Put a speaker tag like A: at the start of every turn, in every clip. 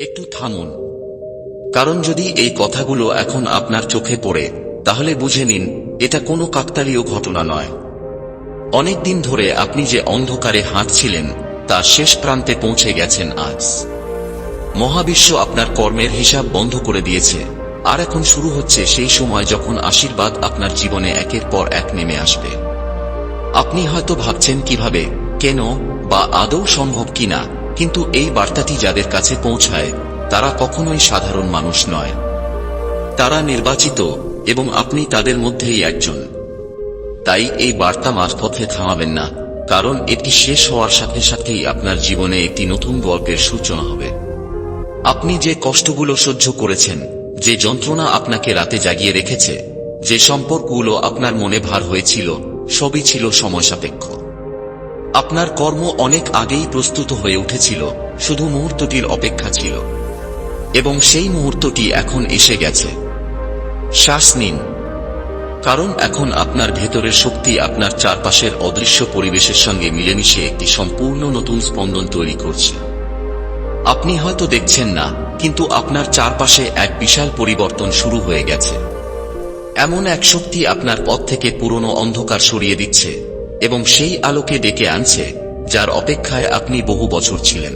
A: একটু থামুন। কারণ যদি এই কথাগুলো এখন আপনার চোখে পড়ে, তাহলে বুঝে নিন, এটা কোনো কাকতালীয় ঘটনা নয়। অনেক দিন ধরে আপনি যে অন্ধকারে হাঁটছিলেন তার শেষ প্রান্তে পৌঁছে গেছেন আজ। মহাবিশ্ব আপনার কর্মের হিসাব বন্ধ করে দিয়েছে। আর এখন শুরু হচ্ছে সেই সময় যখন আশীর্বাদ আপনার জীবনে একের পর এক নেমে আসবে। আপনি হয়তো ভাবছেন কীভাবে, কেন বা আদৌ সম্ভব কিনা কিন্তু এই বার্তাটি যাদের কাছে পৌঁছায়, তারা কখনোই সাধারণ মানুষ নয়। তারা নির্বাচিত এবং আপনি তাদের মধ্যেই একজন। তাই এই বার্তা মাঝপথে থামাবেন না, কারণ এটি শেষ হওয়ার সাথে সাথেই আপনার জীবনে একটি নতুন গল্পের সূচনা হবে। আপনি যে কষ্টগুলো সহ্য করেছেন, যে যন্ত্রণা আপনাকে রাতে জাগিয়ে রেখেছে, যে সম্পর্কগুলো আপনার মনে ভার হয়েছিল, সবই ছিল সময় সাপেক্ষ। আপনার কর্ম অনেক আগেই প্রস্তুত হয়ে উঠেছিল, শুধু মুহূর্তটির অপেক্ষা ছিল। এবং সেই মুহূর্তটি এখন এসে গেছে। শ্বাস নিন। কারণ এখন আপনার ভেতরের শক্তি আপনার চারপাশের অদৃশ্য পরিবেশের সঙ্গে মিলেমিশে একটি সম্পূর্ণ নতুন স্পন্দন তৈরি করছে। আপনি হয়তো দেখছেন না, কিন্তু আপনার চারপাশে এক বিশাল পরিবর্তন শুরু হয়ে গেছে। এমন এক শক্তি আপনার পথ থেকে পুরনো অন্ধকার সরিয়ে দিচ্ছে। এবং সেই আলোকে ডেকে আনছে, যার অপেক্ষায় আপনি বহু বছর ছিলেন।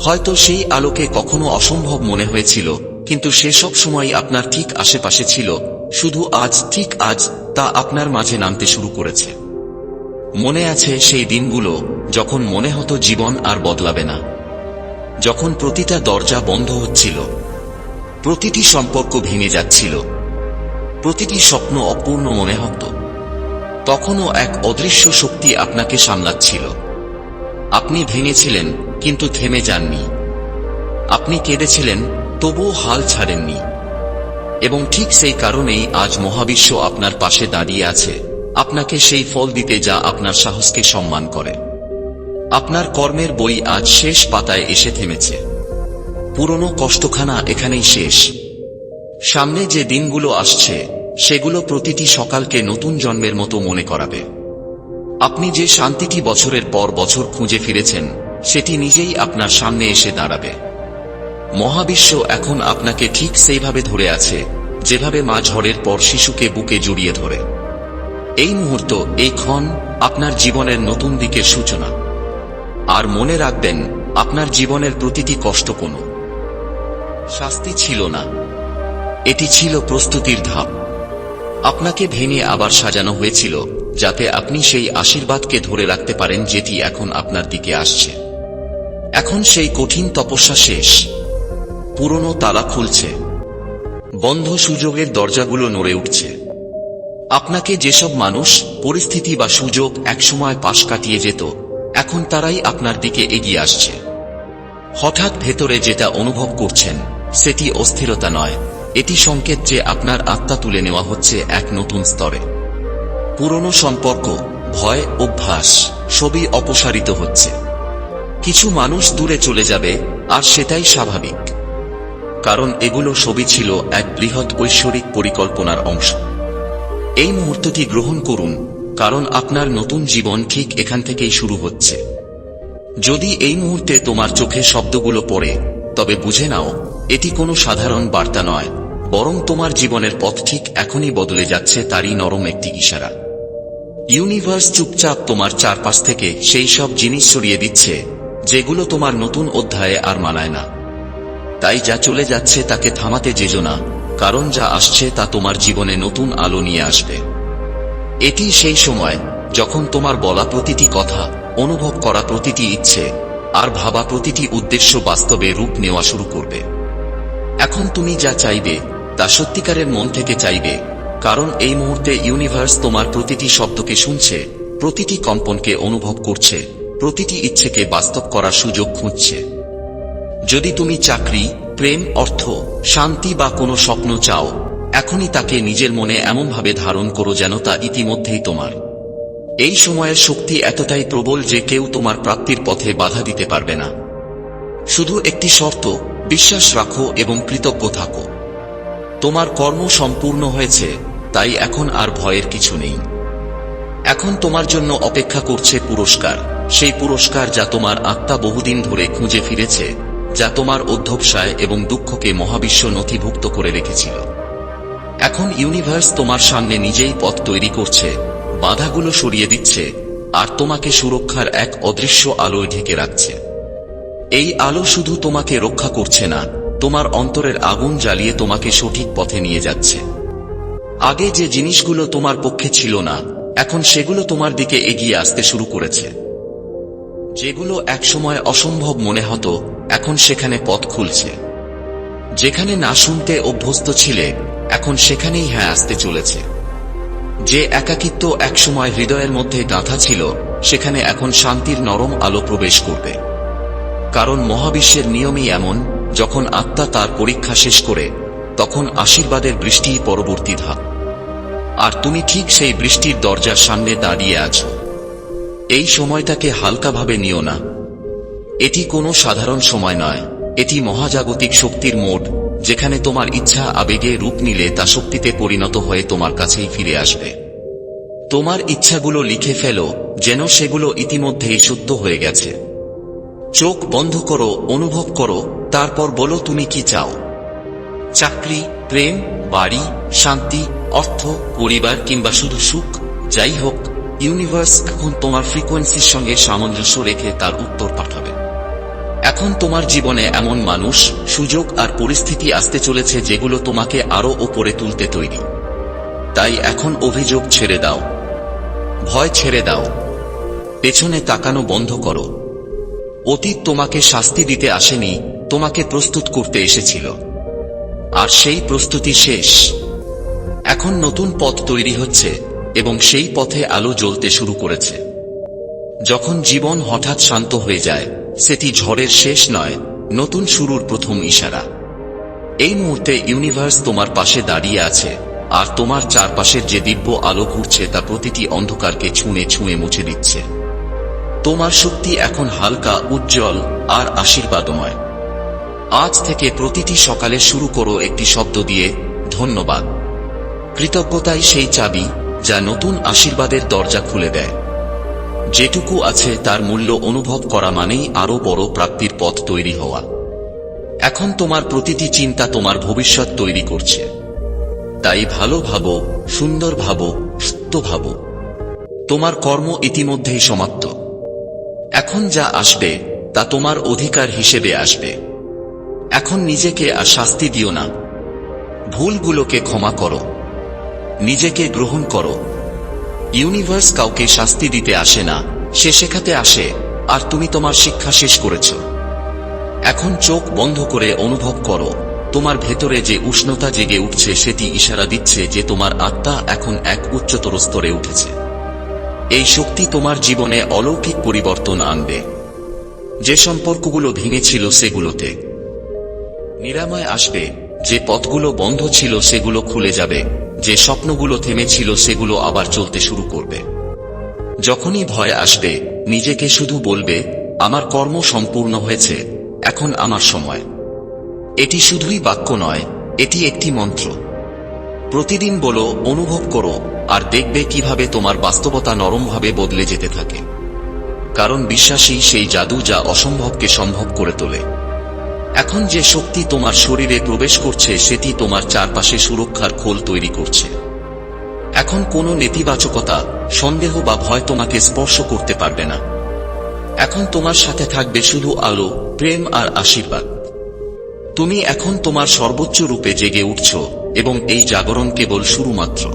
A: হয়তো সেই আলোকে কখনো অসম্ভব মনে হয়েছিল, কিন্তু সে সব সময় আপনার ঠিক আশেপাশে ছিল, শুধু আজ, ঠিক আজ, তা আপনার মাঝে নামতে শুরু করেছে। মনে আছে সেই দিনগুলো, যখন মনে হতো জীবন আর বদলাবে না। যখন প্রতিটা দরজা বন্ধ হচ্ছিল, প্রতিটি সম্পর্ক ভেঙে যাচ্ছিল, প্রতিটি স্বপ্ন অপূর্ণ মনে হতো। তখনও এক অদৃশ্য শক্তি আপনাকে সামলাচ্ছিল। আপনি ভেঙেছিলেন, কিন্তু থেমে যাননি। আপনি কেঁদেছিলেন, তবুও হাল ছাড়েননি। এবং ঠিক সেই কারণেই আজ মহাবিশ্ব আপনার পাশে দাঁড়িয়ে আছে। আপনাকে সেই ফল দিতে যা আপনার সাহসকে সম্মান করে। আপনার কর্মের বই আজ শেষ পাতায় এসে থেমেছে। পুরনো কষ্টখানা এখানেই শেষ। সামনে যে দিনগুলো আসছে সেগুলো প্রতিটি সকালকে নতুন জন্মের মতো মনে করাবে। আপনি যে শান্তিটি বছরের পর বছর খুঁজে ফিরেছেন, সেটি নিজেই আপনার সামনে এসে দাঁড়াবে। মহাবিশ্ব এখন আপনাকে ঠিক সেইভাবে ধরে আছে, যেভাবে মা ঝড়ের পর শিশুকে বুকে জড়িয়ে ধরে। এই মুহূর্ত, এই ক্ষণ আপনার জীবনের নতুন দিকের সূচনা। আর মনে রাখবেন, আপনার জীবনের প্রতিটি কষ্ট কোনো। শাস্তি ছিল না। এটি ছিল প্রস্তুতির ধাপ। আপনাকে ভেঙে আবার সাজানো হয়েছিল, যাতে আপনি সেই আশীর্বাদকে ধরে রাখতে পারেন যেটি এখন আপনার দিকে আসছে। এখন সেই কঠিন তপস্যা শেষ। পুরনো তালা খুলছে। বন্ধ সুযোগের দরজাগুলো নড়ে উঠছে। আপনাকে যেসব মানুষ, পরিস্থিতি বা সুযোগ একসময় পাশ কাটিয়ে যেত, এখন তারাই আপনার দিকে এগিয়ে আসছে। হঠাৎ ভেতরে যেটা অনুভব করছেন, সেটি অস্থিরতা নয়। এটি সংকেত যে আপনার আত্মা তুলে নেওয়া হচ্ছে এক নতুন স্তরে। পুরনো সম্পর্ক, ভয়, অভ্যাস, সবই অপসারিত হচ্ছে। কিছু মানুষ দূরে চলে যাবে, আর সেটাই স্বাভাবিক। কারণ এগুলো সবই ছিল এক বৃহৎ ঐশ্বরিক পরিকল্পনার অংশ। এই মুহূর্তটি গ্রহণ করুন, কারণ আপনার নতুন জীবন ঠিক এখান থেকেই শুরু হচ্ছে। যদি এই মুহূর্তে তোমার চোখে শব্দগুলো পড়ে, তবে বুঝে নাও, এটি কোনো সাধারণ বার্তা নয়। বরং তোমার জীবনের পথ ঠিক এখনই বদলে যাচ্ছে তারই নরম একটি ইশারা। ইউনিভার্স চুপচাপ তোমার চারপাশ থেকে সেই সব জিনিস সরিয়ে দিচ্ছে, যেগুলো তোমার নতুন অধ্যায়ে আর মানায় না। তাই যা চলে যাচ্ছে তাকে থামাতে যেজো না, কারণ যা আসছে তা তোমার জীবনে নতুন আলো নিয়ে আসবে। এটি সেই সময় যখন তোমার বলা প্রতিটি কথা, অনুভব করা প্রতিটি ইচ্ছে, আর ভাবা প্রতিটি উদ্দেশ্য বাস্তবে রূপ নেওয়া শুরু করবে। এখন তুমি যা চাইবে তা সত্যিকারের মন থেকে চাইবে, কারণ এই মুহূর্তে ইউনিভার্স তোমার প্রতিটি শব্দকে শুনছে, প্রতিটি কম্পনকে অনুভব করছে, প্রতিটি ইচ্ছেকে বাস্তব করার সুযোগ খুঁজছে। যদি তুমি চাকরি, প্রেম, অর্থ, শান্তি বা কোনো স্বপ্ন চাও, এখনই তাকে নিজের মনে এমনভাবে ধারণ করো যেন তা ইতিমধ্যেই তোমার। এই সময়ের শক্তি এতটাই প্রবল যে কেউ তোমার প্রাপ্তির পথে বাধা দিতে পারবে না। শুধু একটি শর্ত, বিশ্বাস রাখো এবং কৃতজ্ঞ থাকো। তোমার কর্ম সম্পূর্ণ হয়েছে, তাই এখন আর ভয়ের কিছু নেই। এখন তোমার জন্য অপেক্ষা করছে পুরস্কার, সেই পুরস্কার যা তোমার আত্মা বহুদিন ধরে খুঁজে ফিরেছে, যা তোমার অধ্যবসায় এবং দুঃখকে মহাবিশ্ব নথিভুক্ত করে রেখেছিল। এখন ইউনিভার্স তোমার সামনে নিজেই পথ তৈরি করছে, বাধাগুলো সরিয়ে দিচ্ছে, আর তোমাকে সুরক্ষার এক অদৃশ্য আলোয় ঢেকে রাখছে। এই আলো শুধু তোমাকে রক্ষা করছে না তোমার অন্তরের আগুন জ্বালিয়ে তোমাকে সঠিক পথে নিয়ে যাচ্ছে। আগে যে জিনিসগুলো তোমার পক্ষে ছিল না, এখন সেগুলো তোমার দিকে এগিয়ে আসতে শুরু করেছে। যেগুলো একসময় অসম্ভব মনে হতো, এখন সেখানে পথ খুলছে। যেখানে না শুনতে অভ্যস্ত ছিলে, এখন সেখানেই হ্যাঁ আসতে চলেছে। যে একাকিত্ব একসময় হৃদয়ের মধ্যে গাঁথা ছিল, সেখানে এখন শান্তির নরম আলো প্রবেশ করবে। কারণ মহাবিশ্বের নিয়মই এমন যখন আত্মা তার পরীক্ষা শেষ করে, তখন আশীর্বাদের বৃষ্টিই পরবর্তী ধাপ। আর তুমি ঠিক সেই বৃষ্টির দরজার সামনে দাঁড়িয়ে আছো। এই সময়টাকে হালকাভাবে নিও না। এটি কোনো সাধারণ সময় নয়। এটি মহাজাগতিক শক্তির মোড, যেখানে তোমার ইচ্ছা আবেগে রূপ নিলে তা শক্তিতে পরিণত হয়ে তোমার কাছেই ফিরে আসবে। তোমার ইচ্ছাগুলো লিখে ফেলো, যেন সেগুলো ইতিমধ্যেই সত্য হয়ে গেছে। চোখ বন্ধ করো, অনুভব করো তারপর বলো তুমি কি চাও? চাকরি, প্রেম, বাড়ি, শান্তি, অর্থ, পরিবার কিংবা শুধু সুখ, যাই হোক, ইউনিভার্স এখন তোমার ফ্রিকোয়েন্সির সঙ্গে সামঞ্জস্য রেখে তার উত্তর পাঠাবে। এখন তোমার জীবনে এমন মানুষ, সুযোগ আর পরিস্থিতি আসতে চলেছে যেগুলো তোমাকে আরও ওপরে তুলতে তৈরি। তাই এখন অভিযোগ ছেড়ে দাও। ভয় ছেড়ে দাও। পেছনে তাকানো বন্ধ করো। অতীত তোমাকে শাস্তি দিতে আসেনি তোমাকে প্রস্তুত করতে এসেছিল। আর সেই প্রস্তুতি শেষ। এখন নতুন পথ তৈরি হচ্ছে এবং সেই পথে আলো জ্বলতে শুরু করেছে। যখন জীবন হঠাৎ শান্ত হয়ে যায়, সেটি ঝড়ের শেষ নয়, নতুন শুরুর প্রথম ইশারা। এই মুহূর্তে ইউনিভার্স তোমার পাশে দাঁড়িয়ে আছে, আর তোমার চারপাশের যে দিব্য আলো ঘুরছে তা প্রতিটি অন্ধকারকে ছুঁয়ে ছুঁয়ে মুছে দিচ্ছে। তোমার শক্তি এখন হালকা, উজ্জ্বল আর আশীর্বাদময়। আজ থেকে প্রতিটি সকালে শুরু করো একটি শব্দ দিয়ে ধন্যবাদ। কৃতজ্ঞতাই সেই চাবি যা নতুন আশীর্বাদের দরজা খুলে দেয়। যেটুকু আছে তার মূল্য অনুভব করা মানেই আরও বড় প্রাপ্তির পথ তৈরি হওয়া। এখন তোমার প্রতিটি চিন্তা তোমার ভবিষ্যৎ তৈরি করছে। তাই ভালো ভাবো, সুন্দর ভাবো, সত্য ভাবো। তোমার কর্ম ইতিমধ্যেই সমাপ্ত। এখন যা আসবে, তা তোমার অধিকার হিসেবে আসবে। এখন নিজেকে আর শাস্তি দিও না। ভুলগুলোকে ক্ষমা করো। নিজেকে গ্রহণ করো। ইউনিভার্স কাউকে শাস্তি দিতে আসে না, সে শেখাতে আসে, আর তুমি তোমার শিক্ষা শেষ করেছ। এখন চোখ বন্ধ করে অনুভব করো, তোমার ভেতরে যে উষ্ণতা জেগে উঠছে সেটি ইশারা দিচ্ছে যে তোমার আত্মা এখন এক উচ্চতর স্তরে উঠেছে। এই শক্তি তোমার জীবনে অলৌকিক পরিবর্তন আনবে। যে সম্পর্কগুলো ভেঙেছিল সেগুলোতে নিরাময় আসবে। যে পথগুলো বন্ধ ছিল সেগুলো খুলে যাবে। যে স্বপ্নগুলো থেমেছিল সেগুলো আবার চলতে শুরু করবে। যখনই ভয় আসবে, নিজেকে শুধু বলবে, আমার কর্ম সম্পূর্ণ হয়েছে, এখন আমার সময়। এটি শুধুই বাক্য নয়, এটি একটি মন্ত্র। প্রতিদিন বলো, অনুভব করো, আর দেখবে কীভাবে তোমার বাস্তবতা নরমভাবে বদলে যেতে থাকে। কারণ বিশ্বাসী সেই জাদু যা অসম্ভবকে সম্ভব করে তোলে। এখন যে শক্তি তোমার শরীরে প্রবেশ করছে, সেটি তোমার চারপাশে সুরক্ষার খোল তৈরি করছে। এখন কোনো নেতিবাচকতা, সন্দেহ বা ভয় তোমাকে স্পর্শ করতে পারবে না। এখন তোমার সাথে থাকবে শুধু আলো, প্রেম আর আশীর্বাদ। তুমি এখন তোমার সর্বোচ্চ রূপে জেগে উঠছ, এবং এই জাগরণ কেবল শুরু মাত্র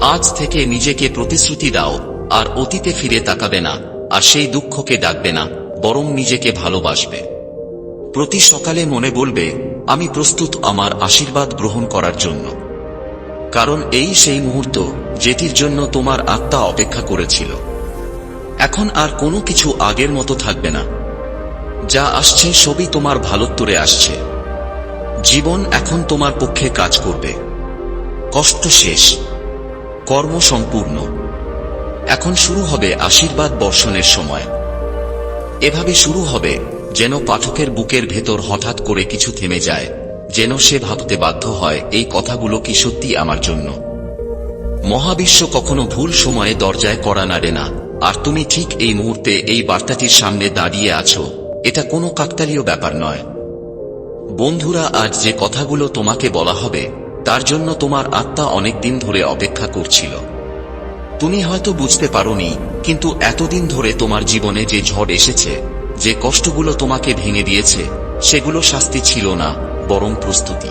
A: আজ থেকে নিজেকে প্রতিশ্রুতি দাও, আর অতীতে ফিরে তাকাবে না, আর সেই দুঃখকে ডাকবে না, বরং নিজেকে ভালোবাসবে। প্রতি সকালে মনে বলবে, আমি প্রস্তুত আমার আশীর্বাদ গ্রহণ করার জন্য। কারণ এই সেই মুহূর্ত, যেটির জন্য তোমার আত্মা অপেক্ষা করেছিল। এখন আর কোনো কিছু আগের মতো থাকবে না। যা আসছে সবই তোমার ভালোত্তরে আসছে। জীবন এখন তোমার পক্ষে কাজ করবে। কষ্ট শেষ। কর্ম সম্পূর্ণ। এখন শুরু হবে আশীর্বাদ বর্ষণের সময়। এভাবে শুরু হবে যেন পাঠকের বুকের ভেতর হঠাৎ করে কিছু থেমে যায়, যেন সে ভাবতে বাধ্য হয়, এই কথাগুলো কি সত্যি আমার জন্য? মহাবিশ্ব কখনো ভুল সময়ে দরজায় করা নাড়ে না, আর তুমি ঠিক এই মুহূর্তে এই বার্তাটির সামনে দাঁড়িয়ে আছো, এটা কোনো কাকতালীয় ব্যাপার নয়। বন্ধুরা, আজ যে কথাগুলো তোমাকে বলা হবে, তার জন্য তোমার আত্মা অনেক দিন ধরে অপেক্ষা করছিল। তুমি হয়তো বুঝতে পারোনি, কিন্তু এতদিন ধরে তোমার জীবনে যে ঝড় এসেছে যে কষ্টগুলো তোমাকে ভেঙে দিয়েছে, সেগুলো শাস্তি ছিল না, বরং প্রস্তুতি।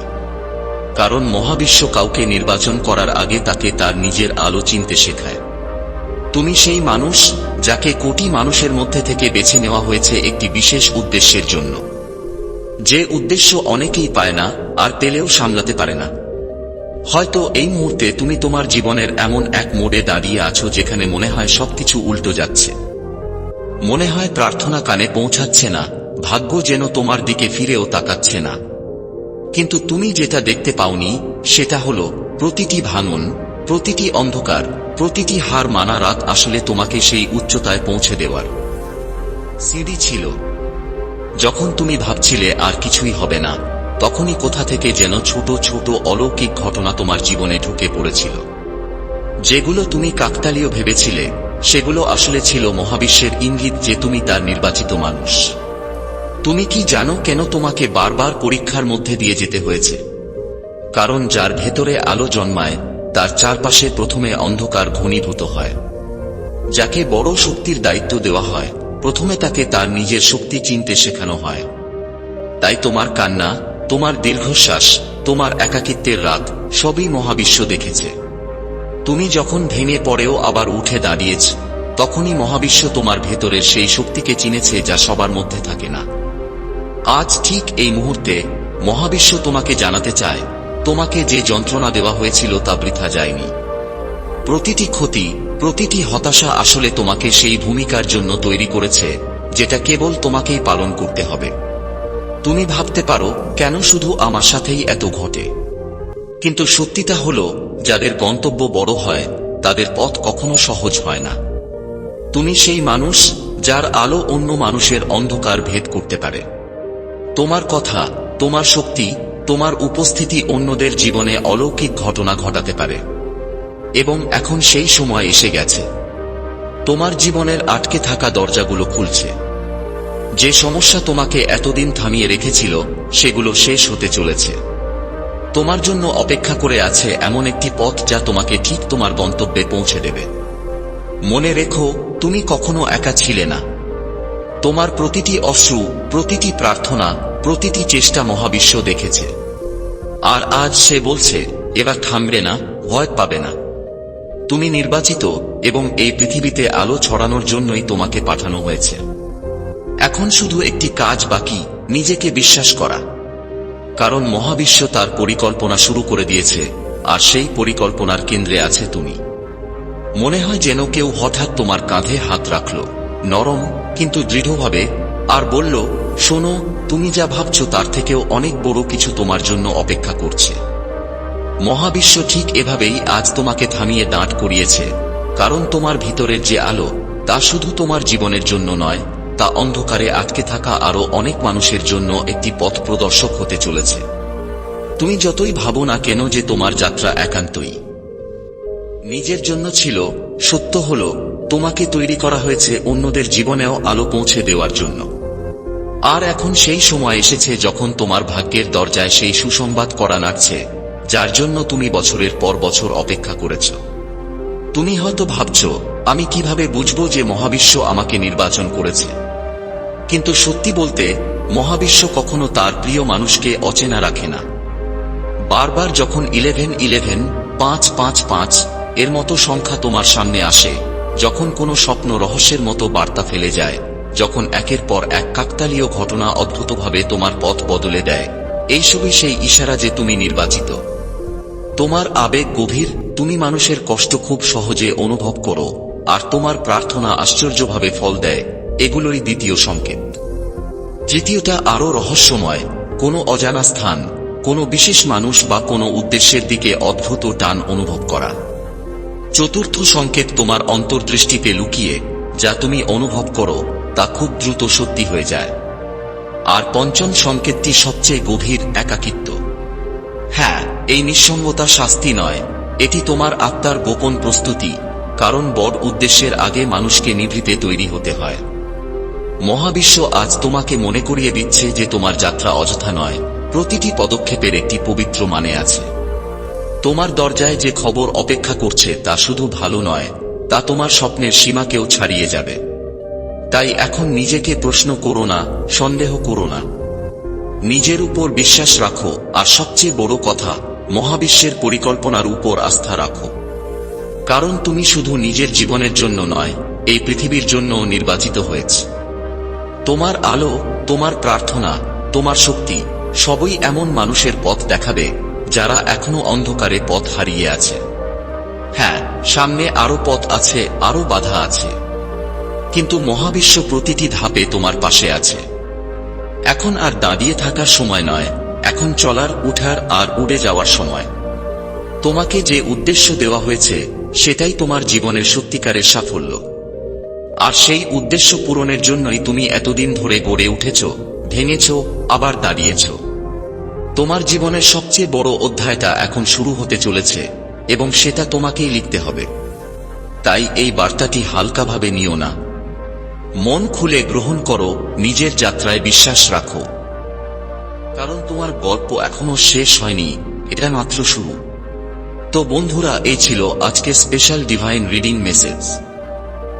A: কারণ মহাবিশ্ব কাউকে নির্বাচন করার আগে তাকে তার নিজের আলো চিনতে শেখায়। তুমি সেই মানুষ যাকে কোটি মানুষের মধ্যে থেকে বেছে নেওয়া হয়েছে একটি বিশেষ উদ্দেশ্যের জন্য। যে উদ্দেশ্য অনেকেই পায় না, আর পেলেও সামলাতে পারে না। হয়তো এই মুহূর্তে তুমি তোমার জীবনের এমন এক মোড়ে দাঁড়িয়ে আছো যেখানে মনে হয় সবকিছু উল্টো যাচ্ছে। মনে হয় প্রার্থনা কানে পৌঁছাচ্ছে না, ভাগ্য যেন তোমার দিকে ফিরেও তাকাচ্ছে না। কিন্তু তুমি যেটা দেখতে পাওনি, সেটা হল, প্রতিটি ভাঙন, প্রতিটি অন্ধকার, প্রতিটি হার মানা রাত আসলে তোমাকে সেই উচ্চতায় পৌঁছে দেওয়ার। সিডি ছিল। যখন তুমি ভাবছিলে আর কিছুই হবে না, তখনই কোথা থেকে যেন ছোট ছোট অলৌকিক ঘটনা তোমার জীবনে ঢুকে পড়েছিল। যেগুলো তুমি কাকতালীয় ভেবেছিলে সেগুলো আসলে ছিল মহাবিশ্বের ইঙ্গিত যে তুমি তার নির্বাচিত মানুষ। তুমি কি জানো কেন তোমাকে বারবার পরীক্ষার মধ্যে দিয়ে যেতে হয়েছে? কারণ যার ভেতরে আলো জন্মায়, তার চারপাশে প্রথমে অন্ধকার ঘনীভূত হয়। যাকে বড় শক্তির দায়িত্ব দেওয়া হয়, প্রথমে তাকে তার নিজের শক্তি চিনতে শেখানো হয়। তাই তোমার কান্না, তোমার দীর্ঘশ্বাস, তোমার একাকিত্বের রাত সবই মহাবিশ্ব দেখেছে। তুমি যখন ভেঙে পড়েও আবার উঠে দাঁড়িয়েছ, তখনই মহাবিশ্ব তোমার ভেতরের সেই শক্তিকে চিনেছে যা সবার মধ্যে থাকে না। আজ ঠিক এই মুহূর্তে মহাবিশ্ব তোমাকে জানাতে চায়, তোমাকে যে যন্ত্রণা দেওয়া হয়েছিল তা বৃথা যায়নি। প্রতিটি ক্ষতি, প্রতিটি হতাশা আসলে তোমাকে সেই ভূমিকার জন্য তৈরি করেছে, যেটা কেবল তোমাকেই পালন করতে হবে। তুমি ভাবতে পারো, কেন শুধু আমার সাথেই এত ঘটে? কিন্তু সত্যিটা হল, যাদের গন্তব্য বড় হয়, তাদের পথ কখনো সহজ হয় না। তুমি সেই মানুষ যার আলো অন্য মানুষের অন্ধকার ভেদ করতে পারে। তোমার কথা, তোমার শক্তি, তোমার উপস্থিতি অন্যদের জীবনে অলৌকিক ঘটনা ঘটাতে পারে। এবং এখন সেই সময় এসে গেছে। তোমার জীবনের আটকে থাকা দরজাগুলো খুলছে। যে সমস্যা তোমাকে এতদিন থামিয়ে রেখেছিল, সেগুলো শেষ হতে চলেছে। তোমার জন্য অপেক্ষা করে আছে এমন একটি পথ যা তোমাকে ঠিক তোমার গন্তব্যে পৌঁছে দেবে। মনে রেখো, তুমি কখনো একা ছিলে না। তোমার প্রতিটি অশ্রু, প্রতিটি প্রার্থনা, প্রতিটি চেষ্টা মহাবিশ্ব দেখেছে। আর আজ সে বলছে, এবার থামবে না, ভয় পাবে না। তুমি নির্বাচিত এবং এই পৃথিবীতে আলো ছড়ানোর জন্যই তোমাকে পাঠানো হয়েছে। এখন শুধু একটি কাজ বাকি, নিজেকে বিশ্বাস করা। কারণ মহাবিশ্ব তার পরিকল্পনা শুরু করে দিয়েছে, আর সেই পরিকল্পনার কেন্দ্রে আছে তুমি। মনে হয় যেন কেউ হঠাৎ তোমার কাঁধে হাত রাখল। নরম, কিন্তু দৃঢ়ভাবে, আর বলল, শোনো, তুমি যা ভাবছ তার থেকেও অনেক বড় কিছু তোমার জন্য অপেক্ষা করছে। মহাবিশ্ব ঠিক এভাবেই আজ তোমাকে থামিয়ে দাঁড় করিয়েছে, কারণ তোমার ভিতরের যে আলো, তা শুধু তোমার জীবনের জন্য নয় তা অন্ধকারে আটকে থাকা আরও অনেক মানুষের জন্য একটি পথ প্রদর্শক হতে চলেছে। তুমি যতই ভাবো না কেন যে তোমার যাত্রা একান্তই। নিজের জন্য ছিল, সত্য হল, তোমাকে তৈরি করা হয়েছে অন্যদের জীবনেও আলো পৌঁছে দেওয়ার জন্য। আর এখন সেই সময় এসেছে যখন তোমার ভাগ্যের দরজায় সেই সুসংবাদ করা নাড়ছে, যার জন্য তুমি বছরের পর বছর অপেক্ষা করেছ। তুমি হয়তো ভাবছ, আমি কীভাবে বুঝব যে মহাবিশ্ব আমাকে নির্বাচন করেছে। কিন্তু সত্যি বলতে, মহাবিশ্ব কখনো তার প্রিয় মানুষকে অচেনা রাখে না। বারবার যখন ইলেভেন ইলেভেন, পাঁচ পাঁচ পাঁচ, এর মতো সংখ্যা তোমার সামনে আসে, যখন কোনো স্বপ্ন রহস্যের মতো বার্তা ফেলে যায়, যখন একের পর এক কাকতালীয় ঘটনা অদ্ভুতভাবে তোমার পথ বদলে দেয় এইসবই সেই ইশারা যে তুমি নির্বাচিত। তোমার আবেগ গভীর, তুমি মানুষের কষ্ট খুব সহজে অনুভব করো, আর তোমার প্রার্থনা আশ্চর্যভাবে ফল দেয়। এগুলোই দ্বিতীয় সংকেত। তৃতীয়টা আরও রহস্যময়, কোনো অজানা স্থান, কোনো বিশেষ মানুষ বা কোনো উদ্দেশ্যের দিকে অদ্ভুত টান অনুভব করা। চতুর্থ সংকেত তোমার অন্তর্দৃষ্টিতে লুকিয়ে, যা তুমি অনুভব করো, তা খুব দ্রুত সত্যি হয়ে যায়। আর পঞ্চম সংকেতটি সবচেয়ে গভীর, একাকিত্ব। হ্যাঁ এই নিঃসঙ্গতা শাস্তি নয়, এটি তোমার আত্মার গোপন প্রস্তুতি, কারণ বড় উদ্দেশ্যের আগে মানুষকে নিভৃতে তৈরি হতে হয়। মহাবিশ্ব আজ তোমাকে মনে করিয়ে দিচ্ছে যে তোমার যাত্রা অযথা নয়। প্রতিটি পদক্ষেপের একটি পবিত্র মানে আছে। তোমার দরজায় যে খবর অপেক্ষা করছে তা শুধু ভালো নয়, তা তোমার স্বপ্নের সীমাকেও ছাড়িয়ে যাবে। তাই এখন নিজেকে প্রশ্ন করো না, সন্দেহ করো না। নিজের উপর বিশ্বাস রাখো, আর সবচেয়ে বড় কথা, মহাবিশ্বের পরিকল্পনার উপর আস্থা রাখো। কারণ তুমি শুধু নিজের জীবনের জন্য নয়, এই পৃথিবীর জন্য নির্বাচিত হয়েছে। তোমার আলো, তোমার প্রার্থনা, তোমার শক্তি, সবই এমন মানুষের পথ দেখাবে, যারা এখনও অন্ধকারে পথ হারিয়ে আছে। হ্যাঁ সামনে আরও পথ আছে, আরও বাধা আছে। কিন্তু মহাবিশ্ব প্রতিটি ধাপে তোমার পাশে আছে। এখন আর দাঁড়িয়ে থাকার সময় নয়, এখন চলার, উঠার আর উড়ে যাওয়ার সময়। তোমাকে যে উদ্দেশ্য দেওয়া হয়েছে, সেটাই তোমার জীবনের সত্যিকারের সাফল্য। আর সেই উদ্দেশ্য পূরণের জন্যই তুমি এতদিন ধরে গড়ে উঠেছ, ভেঙেছ, আবার দাঁড়িয়েছ। তোমার জীবনের সবচেয়ে বড় অধ্যায়টা এখন শুরু হতে চলেছে, এবং সেটা তোমাকেই লিখতে হবে। তাই এই বার্তাটি হালকাভাবে নিও না। মন খুলে গ্রহণ করো, নিজের যাত্রায় বিশ্বাস রাখো। কারণ তোমার গল্প এখনও শেষ হয়নি, এটা মাত্র শুরু। তো বন্ধুরা, এই ছিল আজকে স্পেশাল ডিভাইন রিডিং মেসেজ